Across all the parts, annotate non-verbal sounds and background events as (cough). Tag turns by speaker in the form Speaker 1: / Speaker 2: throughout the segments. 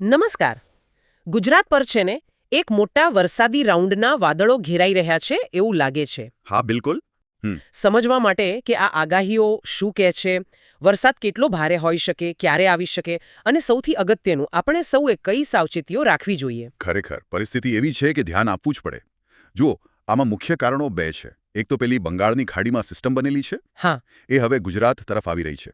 Speaker 1: નમસ્કાર. ગુજરાત પર છે ને એક મોટા વરસાદી રાઉન્ડના વાદળો ઘેરાઈ રહ્યા છે એવું લાગે છે.
Speaker 2: હા બિલકુલ.
Speaker 1: સમજવા માટે કે આ આગાહીઓ શું કહે છે વરસાદ કેટલો ભારે હોઈ શકે ક્યારે આવી શકે અને સૌથી અગત્યનું આપણે સૌએ કઈ સાવચેતીઓ રાખવી જોઈએ?
Speaker 2: ખરેખર પરિસ્થિતિ એવી છે કે ધ્યાન આપવું જ પડે. જુઓ આમાં મુખ્ય કારણો બે છે. એક તો પેલી બંગાળની ખાડીમાં સિસ્ટમ બનેલી છે.
Speaker 1: હા.
Speaker 2: એ હવે ગુજરાત તરફ આવી રહી છે.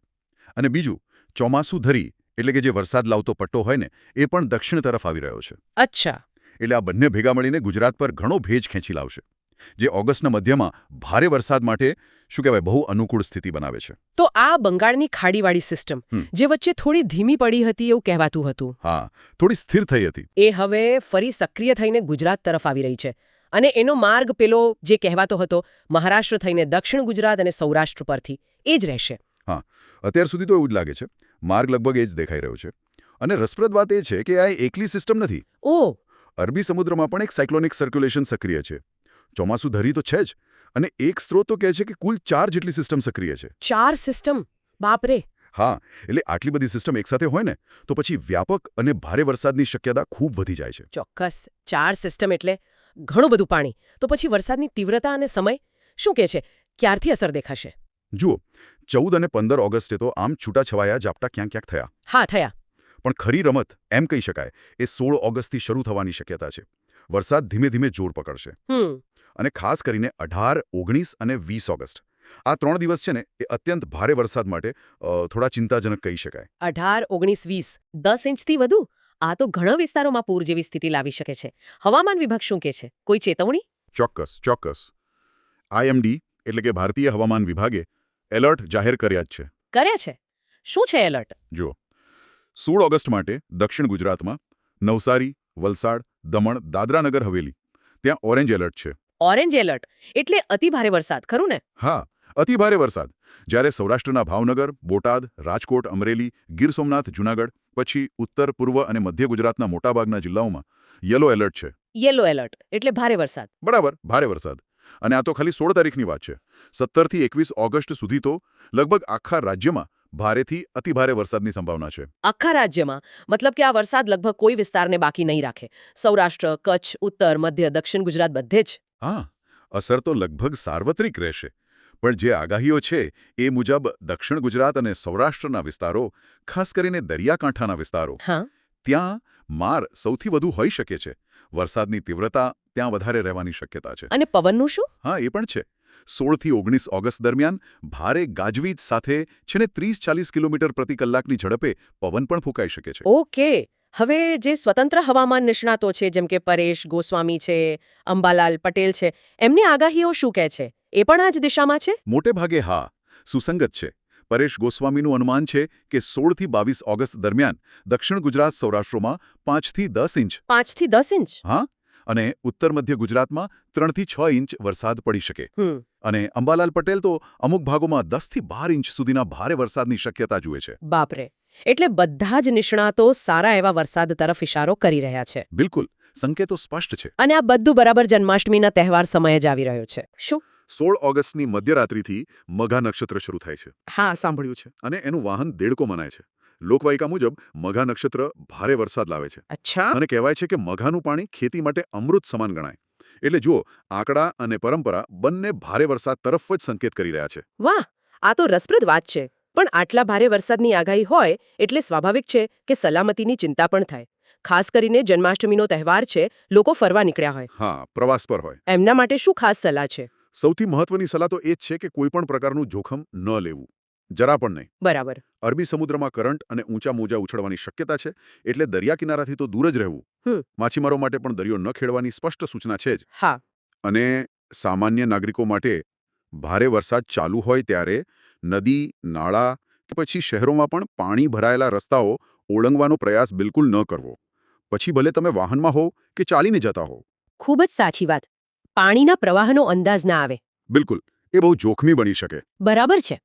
Speaker 2: અને બીજું ચોમાસું ધરી એટલે કે જે વરસાદ લાવતો પટ્ટો હોય ને એ પણ દક્ષિણ તરફ આવી રહ્યો છે.
Speaker 1: અચ્છા.
Speaker 2: એટલે આ બંને ભેગા મળીને ગુજરાત પર ઘણો ભેજ ખેંચી લાવશે. જે ઓગસ્ટના મધ્યમાં ભારે વરસાદ માટે શું કહેવાય બહુ અનુકૂળ સ્થિતિ બનાવે છે.
Speaker 1: તો આ બંગાળની ખાડીવાળી સિસ્ટમ જે વચ્ચે થોડી ધીમી પડી હતી એવું કહેવાતું હતું.
Speaker 2: હા થોડી સ્થિર થઈ હતી.
Speaker 1: એ હવે ફરી સક્રિય થઈને ગુજરાત તરફ આવી રહી છે. અને એનો માર્ગ પેલો જે કહેવાતો હતો મહારાષ્ટ્ર થઈને દક્ષિણ ગુજરાત અને સૌરાષ્ટ્ર પરથી એ જ રહેશે.
Speaker 2: અત્યાર સુધી તો એવું જ લાગે છે. માર્ગ લગભગ એ જ દેખાઈ રહ્યો છે. અને રસપ્રદ વાત એ છે કે આ એકલી સિસ્ટમ નથી.
Speaker 1: ઓ!
Speaker 2: અરબી સમુદ્રમાં પણ એક સાયક્લોનિક સર્ક્યુલેશન સક્રિય છે. ચોમાસું ધરી તો છે જ અને એક સ્ત્રોત તો કહે છે કે કુલ ચાર જેટલી સિસ્ટમ સક્રિય છે.
Speaker 1: ચાર સિસ્ટમ? બાપરે!
Speaker 2: હા એટલે આટલી બધી સિસ્ટમ એકસાથે હોય ને તો પછી વ્યાપક અને ભારે વરસાદની શક્યતા ખૂબ વધી જાય છે.
Speaker 1: ચોક્કસ ચાર સિસ્ટમ એટલે ઘણું બધું પાણી. તો પછી વરસાદની તીવ્રતા અને સમય શું કહે છે? ક્યારથી અસર દેખાશે?
Speaker 2: જુઓ ચૌદ અને પંદર ઓગસ્ટે તો આમ છૂટાછવાયા ઝાપટા ક્યાંક ક્યાંક થયા.
Speaker 1: હા થયા.
Speaker 2: પણ ખરી રમત એમ કહી શકાય એ સોળ ઓગસ્ટથી શરૂ થવાની શક્યતા છે. વરસાદ ધીમે ધીમે જોર પકડશે. અને ખાસ કરીને અઢાર ઓગણીસ અને વીસ ઓગસ્ટ. આ ત્રણ દિવસ છે ને એ અત્યંત ભારે વરસાદ માટે થોડા ચિંતાજનક કહી શકાય.
Speaker 1: અઢાર ઓગણીસ વીસ દસ ઇંચથી વધુ? આ તો ઘણા વિસ્તારોમાં પૂર જેવી સ્થિતિ લાવી શકે છે. હવામાન વિભાગ શું કહે છે? કોઈ ચેતવણી?
Speaker 2: ચોક્કસ ચોક્કસ. આઈએમડી એટલે કે ભારતીય હવામાન વિભાગે એલર્ટ જાહેર કર્યા જ છે.
Speaker 1: કર્યા છે? શું છે એલર્ટ?
Speaker 2: જુઓ. સોળ ઓગસ્ટ માટે દક્ષિણ ગુજરાતમાં નવસારી વલસાડ દમણ દાદરાનગર હવેલી. ત્યાં ઓરેન્જ એલર્ટ છે.
Speaker 1: Orange alert? એટલે અતિભારે વરસાદ ખરું ને?
Speaker 2: હા અતિભારે વરસાદ. જ્યારે સૌરાષ્ટ્રના ભાવનગર બોટાદ રાજકોટ અમરેલી ગીર સોમનાથ જૂનાગઢ પછી ઉત્તર પૂર્વ અને મધ્ય ગુજરાતના મોટાભાગના જિલ્લાઓમાં યલો એલર્ટ છે.
Speaker 1: યલો એલર્ટ એટલે ભારે વરસાદ.
Speaker 2: બરાબર ભારે વરસાદ. અને આ તો ખાલી સોળ તારીખની વાત છે. સત્તરથી એકવીસ ઓગસ્ટ સુધી તો લગભગ આખા રાજ્યમાં ભારેથી અતિભારે વરસાદની સંભાવના છે.
Speaker 1: આખા રાજ્યમાં? મતલબ કે આ વરસાદ લગભગ કોઈ વિસ્તારને બાકી નહીં રાખે. સૌરાષ્ટ્ર કચ્છ ઉત્તર મધ્ય દક્ષિણ ગુજરાત બધે જ.
Speaker 2: હા અસર તો લગભગ સાર્વત્રિક રહેશે. પણ જે આગાહીઓ છે એ મુજબ દક્ષિણ ગુજરાત અને સૌરાષ્ટ્રના વિસ્તારો ખાસ કરીને દરિયાકાંઠાના વિસ્તારો
Speaker 1: હા.
Speaker 2: ત્યાં માર સૌથી વધુ હોઈ શકે છે. વરસાદની તીવ્રતા ત્યાં વધારે રહેવાની શક્યતા છે.
Speaker 1: અને પવનનું શું?
Speaker 2: હા એ પણ છે. સોળથી ઓગણીસ ઓગસ્ટ દરમિયાન ભારે ગાજવીજ સાથે છે ને ત્રીસ ચાલીસ કિલોમીટર પ્રતિ કલાકની ઝડપે પવન પણ ફૂંકાઈ શકે છે.
Speaker 1: ઓકે. હવે જે સ્વતંત્ર હવામાન નિષ્ણાતો છે જેમ કે પરેશ ગોસ્વામી છે અંબાલાલ પટેલ છે એમની આગાહીઓ શું કહે છે? એ પણ આ જ દિશામાં છે?
Speaker 2: મોટે ભાગે હા. સુસંગત છે. પરેશ ગોસ્વામીનું અનુમાન છે કે સોળથી બાવીસ ઓગસ્ટ દરમિયાન દક્ષિણ ગુજરાત સૌરાષ્ટ્રમાં પાંચથી દસ ઇંચ
Speaker 1: પાંચથી દસ ઇંચ?
Speaker 2: હા અને ઉત્તર મધ્ય ગુજરાતમાં ત્રણથી છ ઇંચ વરસાદ પડી શકે. અને અંબાલાલ પટેલ તો અમુક ભાગોમાં દસથી બાર ઇંચ સુધીના ભારે વરસાદની શક્યતા જુએ છે.
Speaker 1: બાપરે. એટલે બધા જ નિષ્ણાતો સારા એવા વરસાદ તરફ ઇશારો કરી રહ્યા છે.
Speaker 2: બિલકુલ. સંકેતો સ્પષ્ટ છે.
Speaker 1: અને આ બધું બરાબર જન્માષ્ટમીના તહેવાર સમયે જ આવી રહ્યો છે. શું?
Speaker 2: સોળ ઓગસ્ટની મધ્યરાત્રિથી મઘા નક્ષત્ર શરૂ થાય છે.
Speaker 1: હા સાંભળ્યું છે.
Speaker 2: અને એનું વાહન દેડકો મનાય છે. લોકવાયકા મુજબ મઘા નક્ષત્ર ભારે વરસાદ લાવે છે.
Speaker 1: અચ્છા.
Speaker 2: અને કહેવાય છે કે મઘાનું પાણી ખેતી માટે અમૃત સમાન ગણાય. એટલે જુઓ આંકડા અને પરંપરા બંને ભારે વરસાદ તરફ જ સંકેત કરી રહ્યા છે.
Speaker 1: વાહ! આ તો રસપ્રદ વાત છે. પણ આટલા ભારે વરસાદની આગાહી હોય એટલે સ્વાભાવિક છે કે સલામતીની ચિંતા પણ થાય. ખાસ કરીને જન્માષ્ટમીનો તહેવાર છે લોકો ફરવા નીકળ્યા હોય.
Speaker 2: હા પ્રવાસ પર હોય.
Speaker 1: એમના માટે શું ખાસ સલાહ છે?
Speaker 2: સૌથી મહત્વની સલાહ તો એ જ છે કે કોઈ પણ પ્રકારનું જોખમ ન લેવું. જરા પણ નહીં.
Speaker 1: બરાબર.
Speaker 2: અરબી સમુદ્રમાં કરંટ અને ઊંચા મોજા ઉછળવાની શક્યતા છે એટલે દરિયા કિનારાથી તો દૂર જ. રહેવું. માછીમારો માટે પણ દરિયો ન ખેડવાની સ્પષ્ટ સૂચના છે જ.
Speaker 1: હા.
Speaker 2: અને સામાન્ય નાગરિકો માટે ભારે વરસાદ ચાલુ હોય ત્યારે નદી નાળા કે પછી શહેરોમાં પણ પાણી ભરાયેલા રસ્તાઓ ઓળંગવાનો પ્રયાસ બિલકુલ ન કરવો. પછી ભલે તમે વાહનમાં હો કે ચાલીને જતા હો
Speaker 1: ખૂબ જ સાચી વાત. પાણીના પ્રવાહનો અંદાજ ના આવે.
Speaker 2: બિલકુલ. એ બહુ જોખમી બની શકે.
Speaker 1: બરાબર છે.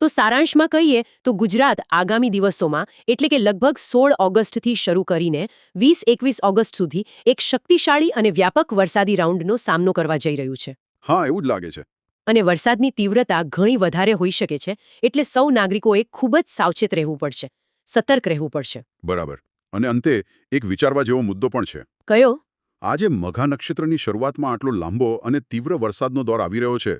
Speaker 1: તો સારાંશમાં કહીએ તો ગુજરાત આગામી દિવસોમાં એટલે કે લગભગ સોળ ઓગસ્ટથી શરૂ કરીને વીસ એકવીસ ઓગસ્ટ સુધી એક શક્તિશાળી અને વ્યાપક વરસાદી રાઉન્ડનો સામનો કરવા જઈ રહ્યું છે.
Speaker 2: હા એવું જ લાગે છે.
Speaker 1: અને વરસાદની તીવ્રતા ઘણી વધારે હોઈ શકે છે એટલે સૌ નાગરિકોએ ખૂબ જ સાવચેત રહેવું પડશે સતર્ક રહેવું પડશે.
Speaker 2: બરાબર. અને અંતે એક વિચારવા જેવો મુદ્દો પણ છે.
Speaker 1: કયો?
Speaker 2: આજે મઘા નક્ષત્રની શરૂઆતમાં આટલો લાંબો અને તીવ્ર વરસાદનો દોર આવી રહ્યો છે.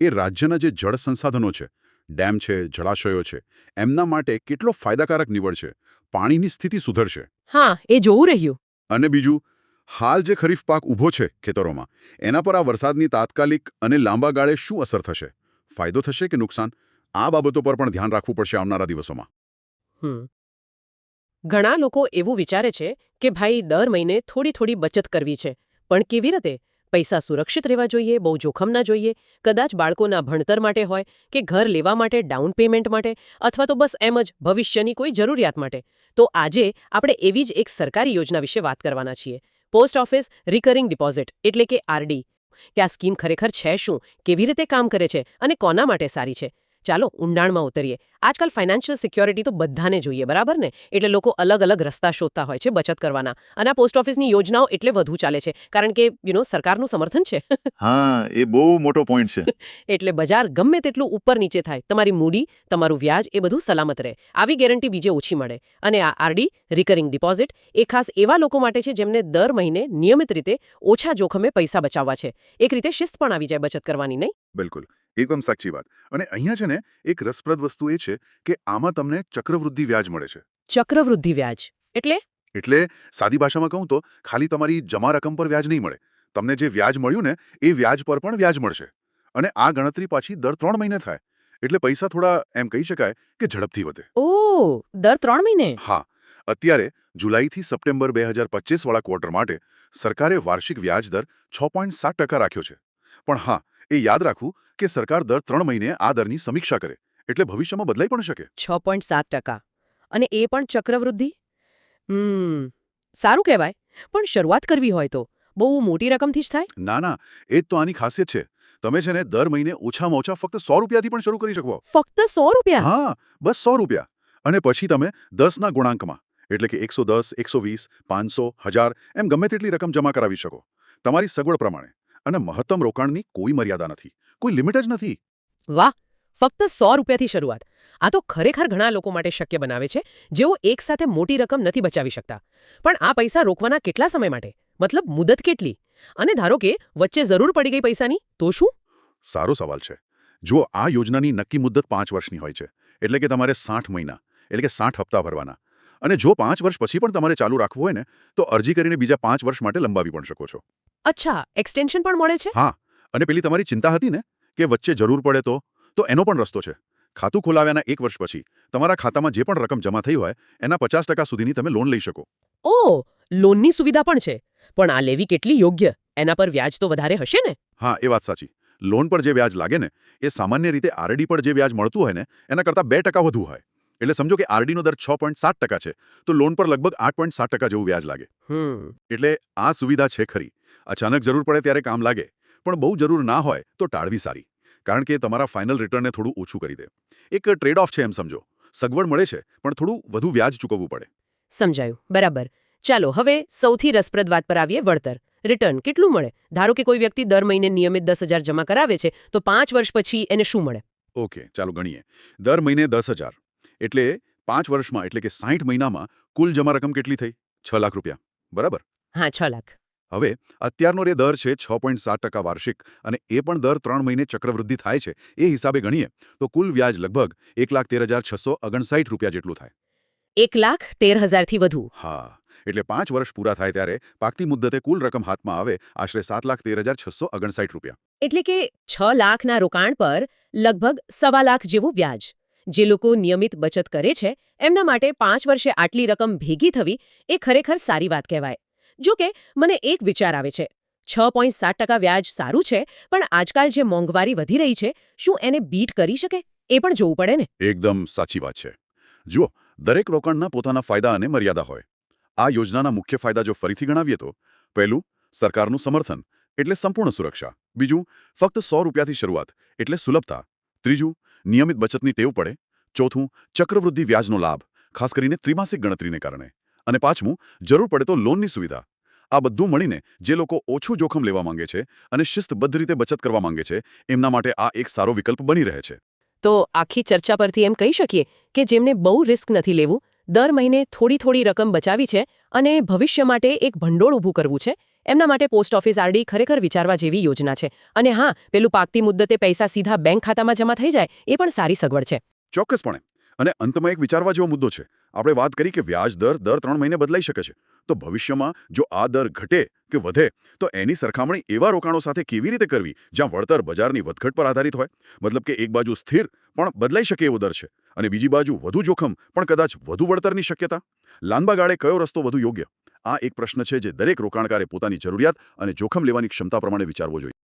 Speaker 2: એ રાજ્યના જે જળ સંસાધનો છે ડેમ છે જળાશયો છે એમના માટે કેટલો ફાયદાકારક નીવડશે પાણીની સ્થિતિ સુધરશે.
Speaker 1: હા એ જોવું રહ્યું.
Speaker 2: અને બીજું હાલ જે ખરીફ પાક ઊભો છે ખેતરોમાં એના પર આ વરસાદની તાત્કાલિક અને લાંબા ગાળે શું અસર થશે? ફાયદો થશે કે નુકસાન? આ બાબતો પર પણ ધ્યાન રાખવું પડશે આવનારા દિવસોમાં.
Speaker 1: ઘણા લોકો એવું વિચારે છે કે ભાઈ, દર મહિને થોડી થોડી બચત કરવી છે. પણ કેવી રીતે? પૈસા સુરક્ષિત રહેવા જોઈએ, બહુ જોખમ ના જોઈએ? કદાચ બાળકોના ભણતર માટે હોય કે ઘર લેવા માટે, ડાઉન પેમેન્ટ માટે, અથવા તો બસ એમ જ ભવિષ્યની કોઈ જરૂરિયાત માટે? તો આજે આપણે એવી જ એક સરકારી યોજના વિશે વાત કરવાના છીએ. પોસ્ટ ઓફિસ રિકરિંગ ડિપોઝિટ, એટલે કે આરડી કે આ સ્કીમ ખરેખર છે શું? કેવી રીતે કામ કરે છે? અને કોના માટે સારી છે? ચાલો ઊંડાણમાં ઉતરીએ. આજકાલ ફાઇનાન્શિયલ સિક્યોરિટી તો બધાને જોઈએ બરાબર ને? એટલે લોકો અલગ અલગ રસ્તા શોધતા હોય છે બચત કરવાના. અને આ પોસ્ટ ઓફિસની યોજનાઓ એટલે વધુ ચાલે છે. કારણ કે યુ નો સરકારનું સમર્થન છે. (laughs)
Speaker 3: હા એ બહુ મોટો પોઈન્ટ છે. (laughs)
Speaker 1: એટલે બજાર ગમે તેટલું ઉપર નીચે થાય તમારી મૂડી તમારું વ્યાજ એ બધું સલામત રહે. આવી ગેરંટી બીજે ઓછી મળે. અને આ આરડી રિકરિંગ ડિપોઝિટ એ ખાસ એવા લોકો માટે છે જેમને દર મહિને નિયમિત રીતે ઓછા જોખમે પૈસા બચાવવા છે. એક રીતે શિસ્ત પણ આવી જાય બચત કરવાની નહીં?
Speaker 2: બિલકુલ. એકદમ સાચી વાત. અને અહીંયા છે ને એક રસપ્રદ વસ્તુ એ છે કે આમાં તમને ચક્રવૃદ્ધિ વ્યાજ મળે છે.
Speaker 1: ચક્રવૃદ્ધિ વ્યાજ? એટલે?
Speaker 2: એટલે સાદી ભાષામાં કહું તો ખાલી તમારી જમા રકમ પર વ્યાજ નહીં મળે. તમને જે વ્યાજ મળ્યું ને એ વ્યાજ પર પણ વ્યાજ મળશે. અને આ ગણતરી પાછી દર ત્રણ મહિને થાય. એટલે પૈસા થોડા એમ કહી શકાય કે ઝડપથી વધે.
Speaker 1: ઓ દર ત્રણ મહિને?
Speaker 2: હા. અત્યારે જુલાઈથી સપ્ટેમ્બર બે હજાર વાળા ક્વાર્ટર માટે સરકારે વાર્ષિક વ્યાજ દર છ પોઈન્ટ સાત ટકા રાખ્યો છે. પણ હા એ યાદ રાખવું કે સરકાર દર ત્રણ મહિને આ દરની સમીક્ષા કરે. એટલે ભવિષ્યમાં બદલાઈ પણ શકે.
Speaker 1: છ પોઈન્ટ સાત ટકા. અને એ પણ ચક્રવૃદ્ધિ? હમ સારું કહેવાય. પણ શરૂઆત કરવી હોય તો? બહુ મોટી રકમથી જ થાય?
Speaker 2: ના ના એ જ તો આની ખાસિયત છે. તમે છે ને દર મહિને ઓછામાં ઓછા ફક્ત સો રૂપિયાથી પણ શરૂ કરી શકો.
Speaker 1: ફક્ત સો રૂપિયા?
Speaker 2: હા બસ સો રૂપિયા. અને પછી તમે દસના ગુણાંકમાં એટલે કે એકસો દસ એકસો વીસ પાંચસો હજાર એમ ગમે તેટલી રકમ જમા કરાવી શકો. તમારી સગવડ પ્રમાણે. અને મહત્તમ રોકાણની કોઈ મર્યાદા નથી કોઈ લિમિટ જ નથી.
Speaker 1: વાહ! ફક્ત સો રૂપિયાથી શરૂઆત. આ તો ખરેખર ઘણા લોકો માટે શક્ય બનાવે છે જેઓ એકસાથે મોટી રકમ નથી બચાવી શકતા. પણ આ પૈસા રોકવાના કેટલા સમય માટે? મતલબ મુદત કેટલી? અને ધારો કે વચ્ચે જરૂર પડી ગઈ પૈસાની તો શું?
Speaker 2: સારો સવાલ છે. જુઓ આ યોજનાની નક્કી મુદ્દત પાંચ વર્ષની હોય છે. એટલે કે તમારે સાઠ મહિના એટલે કે સાઠ હપ્તા ભરવાના. અને જો પાંચ વર્ષ પછી પણ તમારે ચાલુ રાખવું હોય ને તો અરજી કરીને બીજા પાંચ વર્ષ માટે લંબાવી પણ શકો છો.
Speaker 1: અચ્છા એક્સટેન્શન પણ મળે છે?
Speaker 2: હા અને પેલી તમારી ચિંતા હતી ને કે વચ્ચે જરૂર પડે તો તો એનો પણ રસ્તો છે. ખાતું ખોલાવ્યાના એક વર્ષ પછી તમારા ખાતામાં જે પણ રકમ જમા થઈ હોય એના પચાસ ટકા સુધીની તમે લોન લઈ શકો.
Speaker 1: ઓ લોનની સુવિધા પણ છે. પણ આ લેવી કેટલી યોગ્ય? એના પર વ્યાજ તો વધારે હશે ને?
Speaker 2: હા એ વાત સાચી. લોન પર જે વ્યાજ લાગે ને એ સામાન્ય રીતે આરડી પર જે વ્યાજ મળતું હોય ને એના કરતાં બે ટકા વધુ હોય. એટલે સમજો કે આરડીનો દર છ પોઈન્ટ સાત ટકા છે તો લોન પર લગભગ આઠ પોઈન્ટ સાત ટકા જેવું વ્યાજ લાગે. એટલે આ સુવિધા છે ખરી. અચાનક જરૂર પડે ત્યારે કામ લાગે પણ બહુ જરૂર ના હોય તો ટાળવી સારી કારણ કે તમારા ફાઇનલ રિટર્નને થોડું ઓછું કરી દે. એક ટ્રેડ ઓફ છે એમ સમજો. સગવડ મળે છે પણ થોડું વધુ વ્યાજ ચૂકવવું પડે.
Speaker 1: સમજાયું. બરાબર. ચાલો હવે સૌથી રસપ્રદ વાત પર આવીએ વળતર. રિટર્ન કેટલું મળે? ધારો કે કોઈ વ્યક્તિ દર મહિને નિયમિત દસ હજાર જમા કરાવે છે તો પાંચ વર્ષ પછી એને શું મળે?
Speaker 2: ઓકે ચાલો ગણીએ. દર મહિને દસ હજાર. એટલે પાંચ વર્ષમાં એટલે કે સાઠ મહિનામાં કુલ જમા રકમ કેટલી થઈ? છ લાખ રૂપિયા. બરાબર?
Speaker 1: હા છ લાખ.
Speaker 2: હવે અત્યારનો રે દર છે છ પોઈન્ટ સાત ટકા વાર્ષિક અને એ પણ દર ત્રણ મહિને ચક્રવૃદ્ધિ થાય છે એ હિસાબે ગણીએ તો કુલ વ્યાજ લગભગ એક લાખ તેર હજાર છસો અગણસાઠ રૂપિયા જેટલું થાય.
Speaker 1: એક લાખ તેર હજારથી વધુ.
Speaker 2: હા એટલે પાંચ વર્ષ પૂરા થાય ત્યારે પાકતી મુદ્દતે કુલ રકમ હાથમાં આવે આશરે સાત લાખ તેર હજાર છસો ઓગણસાઠ રૂપિયા.
Speaker 1: એટલે કે છ લાખના રોકાણ પર લગભગ સવા લાખ જેવું વ્યાજ. જે લોકો નિયમિત બચત કરે છે, એમના માટે પાંચ વર્ષે આટલી રકમ ભેગી થવી એ ખરેખર સારી વાત કહેવાય. જો કે, મને એક વિચાર આવે છે. છ પોઈન્ટ સાત ટકા વ્યાજ સારું છે, પણ આજકાલ જે મોંઘવારી વધી રહી છે, શું એને બીટ કરી શકે? એ પણ જોવું પડે ને.
Speaker 2: એકદમ સાચી વાત છે. જુઓ, દરેક રોકાણના પોતાના ફાયદા અને મર્યાદા હોય. આ યોજનાના મુખ્ય ફાયદા જો ફરીથી ગણાવીએ તો, પહેલું, સરકારનું સમર્થન, એટલે સંપૂર્ણ સુરક્ષા. બીજું, ફક્ત સો રૂપિયાથી શરૂઆત, એટલે સુલભતા. ત્રીજું નિયમિત બચતની ટેવ પડે. ચોથું, ચક્રવૃદ્ધિ વ્યાજનો લાભ, ખાસ કરીને ત્રિમાસિક ગણતરીને કારણે. અને પાંચમું, જરૂર પડે તો લોનની સુવિધા. આ બધું મળીને જે લોકો ઓછું જોખમ લેવા માંગે છે અને શિસ્તબદ્ધ રીતે બચત કરવા માંગે છે, એમના માટે આ એક સારો વિકલ્પ બની રહે છે.
Speaker 1: તો આખી ચર્ચા પરથી એમ કહી શકીએ કે જેમને બહુ રિસ્ક નથી લેવું, દર મહિને થોડી થોડી રકમ બચાવી છે અને ભવિષ્ય માટે એક ભંડોળ ઊભું કરવું છે. એમના માટે પોસ્ટ ઓફિસ આરડી ખરેખર વિચારવા જેવી યોજના છે. અને હા, પેલું પાકતી મુદ્દતે પૈસા સીધા બેંક ખાતામાં જમા થઈ જાય, એ પણ સારી સગવડ છે.
Speaker 2: ચોક્કસપણે. અને અંતમાં એક વિચારવા જેવો મુદ્દો છે. આપણે વાત કરી કે વ્યાજ દર દર ત્રણ મહિને બદલાઈ શકે છે. તો ભવિષ્યમાં જો આ દર ઘટે કે વધે, તો એની સરખામણી એવા રોકાણો સાથે કેવી રીતે કરવી, જ્યાં વળતર બજારની વધઘટ પર આધારિત હોય? મતલબ કે એક બાજુ સ્થિર, પણ બદલાઈ શકે એવો દર છે. અને બીજી બાજુ વધુ જોખમ, પણ કદાચ વધુ વળતરની શક્યતા? લાંબા ગાળે કયો રસ્તો વધુ યોગ્ય? આ એક પ્રશ્ન છે જે દરેક રોકાણકારે પોતાની જરૂરિયાત અને જોખમ લેવાની ક્ષમતા પ્રમાણે વિચારવો જોઈએ.